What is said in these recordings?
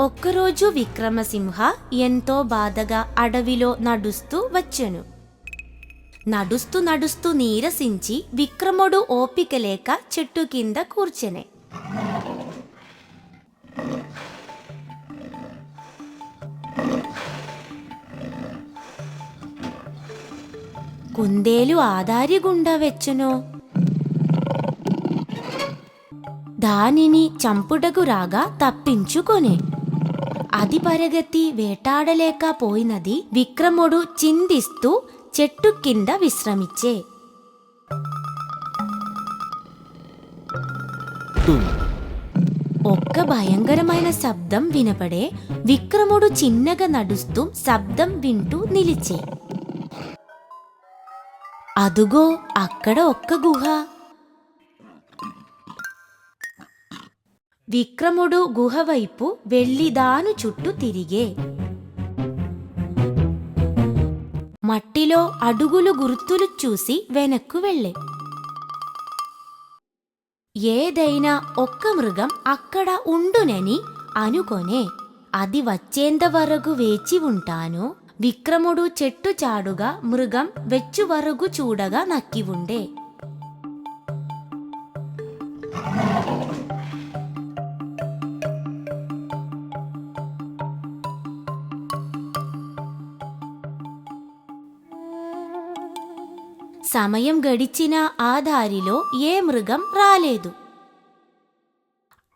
ఒక్కరోజు విక్రమసింహ ఎంతో బాధగా అడవిలో నడుస్తూ వచ్చెను. నడుస్తూ నడుస్తూ నీరసించి విక్రముడు ఓపిక లేక చెట్టు కింద కూర్చెనే. కుందేలు ఆదారి గుండా వెచ్చును. దానిని చంపుటకు రాగా తప్పించుకొనే. అది పరగతి వేటాడలేకపోయినది విక్రముడు చిందిస్తూ చెట్టు కింద విశ్రమించే. ఒక్క భయంకరమైన శబ్దం వినపడే విక్రముడు చిన్నగా నడుస్తూ శబ్దం వింటూ నిలిచే. అదుగో అక్కడ ఒక్క గుహ. విక్రముడు గుహవైపు వెళ్ళిదాను చుట్టూ తిరిగే. మట్టిలో అడుగులు గుర్తులు చూసి వెనక్కు వెళ్ళే. ఏదైనా ఒక్క మృగం అక్కడ ఉండునని అనుకొనే. అది వచ్చేంత వరకు వేచి ఉంటాను. విక్రముడు చెట్టు చాడుగా మృగం వెచ్చు వరకు చూడగా నక్కి ఉండే. సమయం గడిచిన ఆ దారిలో ఏ మృగం రాలేదు.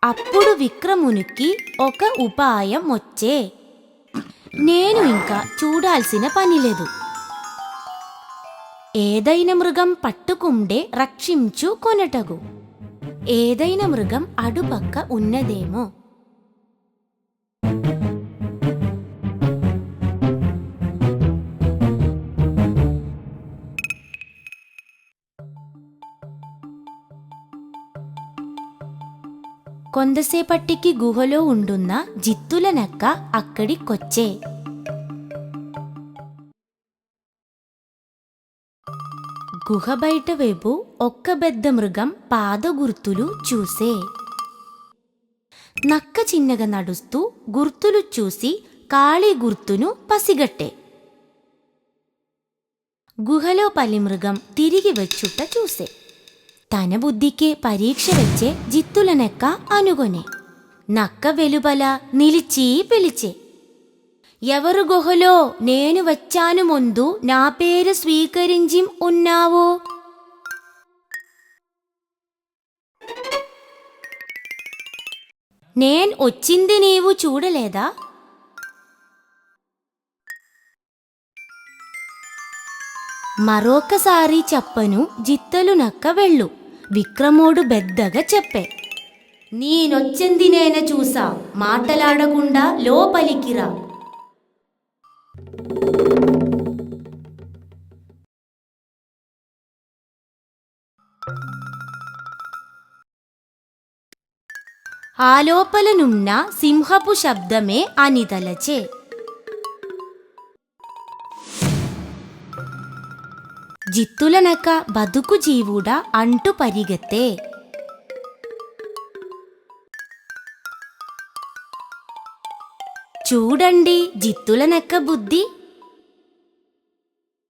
అప్పుడు విక్రమునికి ఒక ఉపాయం వచ్చే. నేను ఇంకా చూడాల్సిన పని లేదు. ఏదైనా మృగం పట్టుకుండే రక్షించు కొనటగు. ఏదైనా మృగం అడుపక్క ఉన్నదేమో. కొందసేపట్టికి గుహలో ఉండున్న జిత్తుల నక్క అక్కడికొచ్చే గుహ బయట వైపు ఒక్క పెద్ద మృగం పాదగుర్తులు చూసే. నక్క చిన్నగా నడుస్తూ గుర్తులు చూసి కాళీ గుర్తును పసిగట్టే. గుహలో పలి మృగం తిరిగి వచ్చుట చూసే. తన బుద్ధికే పరీక్ష వచ్చే జిత్తుల నెక్క అనుగొనే నక్క వెలుబల నిలిచి పిలిచే ఎవరు గుహలో నేను వచ్చాను ముందు నా పేరు స్వీకరించి ఉన్నావో నేను వచ్చింది నీవు చూడలేదా మరొకసారి చెప్పను జిత్తలు నక్క వెళ్ళు విక్రమోడు బెద్దగా చెప్పే. నేనొచ్చింది నేను చూసా మాటలాడకుండా లోపలికిరా ఆ లోపలనున్న సింహపు శబ్దమే అనితలచే జిత్తులనక బతుకు జీవుడ అంటు పరిగతే చూడండి జిత్తులనక్క బుద్ధి